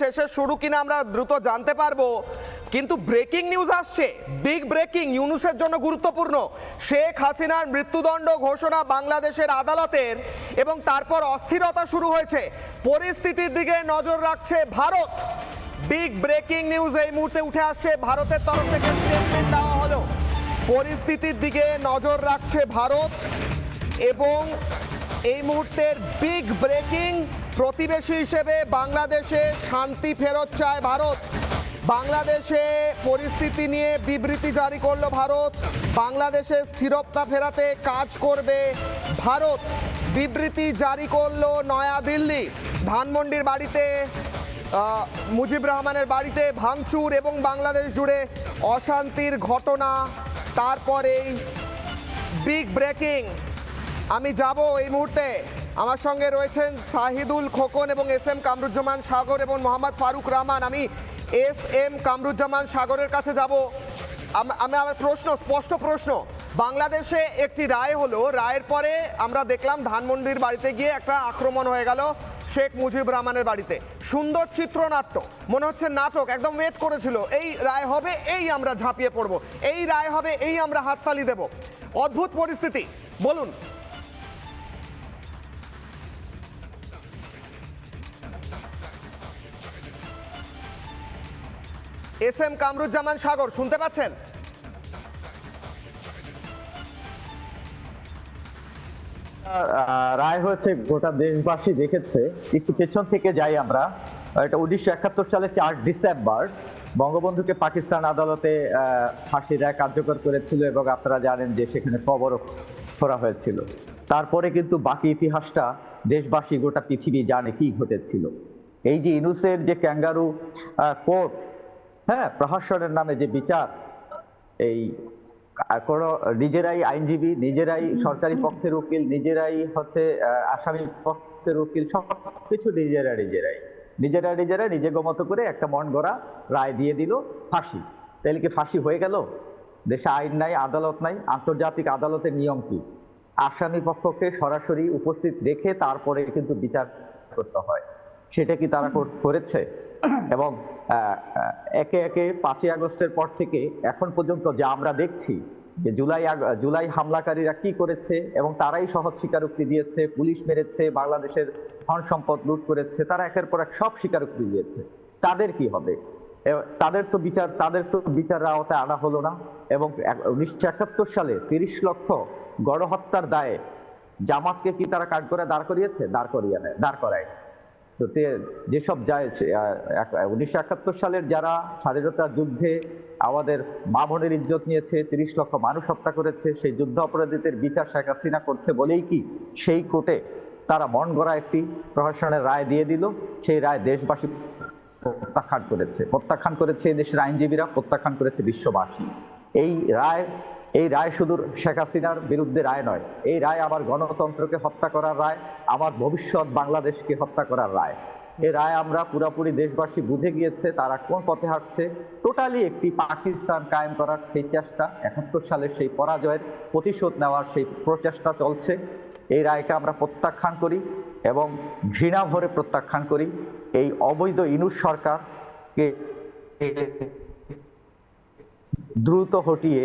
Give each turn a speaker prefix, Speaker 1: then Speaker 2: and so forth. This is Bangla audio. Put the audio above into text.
Speaker 1: শেষে শুরু কিনা আমরা দ্রুত জানতে পারব। কিন্তু ব্রেকিং নিউজ আসছে। বিগ ব্রেকিং ইউনুসের জন্য গুরুত্বপূর্ণ। শেখ হাসিনার মৃত্যুদণ্ড ঘোষণা বাংলাদেশের আদালতের এবং তারপর অস্থিরতা শুরু হয়েছে। পরিস্থিতির দিকে নজর রাখছে ভারত। বিগ ব্রেকিং নিউজ এই মুহূর্তে উঠে আসছে ভারতের তরফ থেকে স্টেটমেন্ট দেওয়া হলো। পরিস্থিতির দিকে নজর রাখছে ভারত এবং এই মুহূর্তের বিগ ব্রেকিং প্রতিবেশী হিসেবে বাংলাদেশে শান্তি ফেরত চায় ভারত। বাংলাদেশে পরিস্থিতি নিয়ে বিবৃতি জারি করল ভারত। বাংলাদেশে স্থিরতা ফেরাতে কাজ করবে ভারত। বিবৃতি জারি করল নয়াদিল্লি। ধানমন্ডির বাড়িতে মুজিব রহমানের বাড়িতে ভাঙচুর এবং বাংলাদেশ জুড়ে অশান্তির ঘটনা। তারপরেই বিগ ব্রেকিং আমি যাব এই মুহূর্তে। আমার সঙ্গে রয়েছেন সাহিদুল খোকন এবং এস এম কামরুজ্জামান সাগর এবং মোহাম্মদ ফারুক রহমান। আমি এস এম কামরুজ্জামান সাগরের কাছে যাব। আম- আমি আমার প্রশ্ন, স্পষ্ট প্রশ্ন। বাংলাদেশে একটি রায় হলো, রায়ের পরে আমরা দেখলাম ধানমন্ডির বাড়িতে গিয়ে একটা আক্রমণ হয়ে গেল শেখ মুজিব রহমানের বাড়িতে। সুন্দর চিত্রনাট্য, মনে হচ্ছে নাটক, একদম ওয়েট করেছিল। এই রায় হবে, এই আমরা ঝাঁপিয়ে পড়ব। এই রায় হবে, এই আমরা হাততালি দেব। অদ্ভুত পরিস্থিতি। বলুন এস এম কামরুজ্জামান সাগর, শুনতে পাচ্ছেন?
Speaker 2: রায় হয়েছে গোটা দেশবাসী দেখেছে। একটু পেছন থেকে যাই আমরা। এটা উনিশশো একাত্তর সালে চার ডিসেম্বর, বঙ্গবন্ধুকে পাকিস্তান আদালতে ফাঁসি রায় কার্যকর করেছিল এবং আপনারা জানেন যে সেখানে কবরও করা হয়েছিল। তারপরে কিন্তু বাকি ইতিহাসটা দেশবাসী গোটা পৃথিবী জানে কি ঘটেছিল। এই যে ইনুসের যে ক্যাঙ্গারু কোর্ট হ্যাঁ প্রহসনের নামে যে বিচার, এই কোনো নিজেরাই আইনজীবী, নিজেরাই সরকারি পক্ষের উকিল, নিজেরাই হচ্ছে আসামি পক্ষের উকিল সব কিছু নিজেরা নিজেরাই। নিজেরা নিজেরা নিজের মতো করে একটা মন গড়া রায় দিয়ে দিল ফাঁসি। তাহলে কি ফাঁসি হয়ে গেল? দেশে আইন নাই, আদালত নাই, আন্তর্জাতিক আদালতের নিয়ম কি? আসামি পক্ষকে সরাসরি উপস্থিত রেখে তারপরে কিন্তু বিচার করতে হয়। সেটা কি তারা কর- করেছে? এবং একে একে পাঁচই আগস্টের পর থেকে এখন পর্যন্ত যা আমরা দেখছি, যে জুলাই জুলাই হামলাকারীরা কি করেছে এবং তারাই সহজ স্বীকারোক্তি দিয়েছে, পুলিশ মেরেছে, বাংলাদেশের ধন সম্পদ লুট করেছে, তারা একের পর এক সব স্বীকারোক্তি দিয়েছে। তাদের কি হবে? তাদের তো বিচার, তাদের তো বিচারের আওতায় আনা হলো না এবং উনিশশো একাত্তর সালে তিরিশ লক্ষ গণহত্যার দায়ে জামাতকে কি তারা কাঠ করে দাঁড় করিয়েছে? দাঁড় করিয়ে দাঁড় করায় তো যেসব যায় উনিশশো একাত্তর সালের যারা স্বাধীনতা যুদ্ধে আমাদের মা বোনের ইজ্জত নিয়েছে, তিরিশ লক্ষ মানুষ হত্যা করেছে, সেই যুদ্ধ অপরাধীদের বিচার শেখ হাসিনা করছে বলেই কি সেই কোর্টে তারা মন গড়া একটি প্রশাসনের রায় দিয়ে দিল, সেই রায় দেশবাসী প্রত্যাখ্যান করেছে। প্রত্যাখ্যান করেছে দেশের আইনজীবীরা, প্রত্যাখ্যান করেছে বিশ্ববাসী। এই রায় এই রায় শুধু শেখ হাসিনার বিরুদ্ধে রায় নয়। এই রায় আমার গণতন্ত্রকে হত্যা করার রায়, আমার ভবিষ্যৎ বাংলাদেশকে হত্যা করার রায়। এই রায় আমরা পুরোপুরি দেশবাসী বুঝে গিয়েছে, তারা কোন পথে হাঁটছে। টোটালি একটি পাকিস্তান কায়েম করার সেই চেষ্টা, একাত্তর সালের সেই পরাজয়ের প্রতিশোধ নেওয়ার সেই প্রচেষ্টা চলছে। এই রায়কে আমরা প্রত্যাখ্যান করি এবং ঘৃণা ভরে প্রত্যাখ্যান করি। এই অবৈধ ইনুস সরকারকে দ্রুত হটিয়ে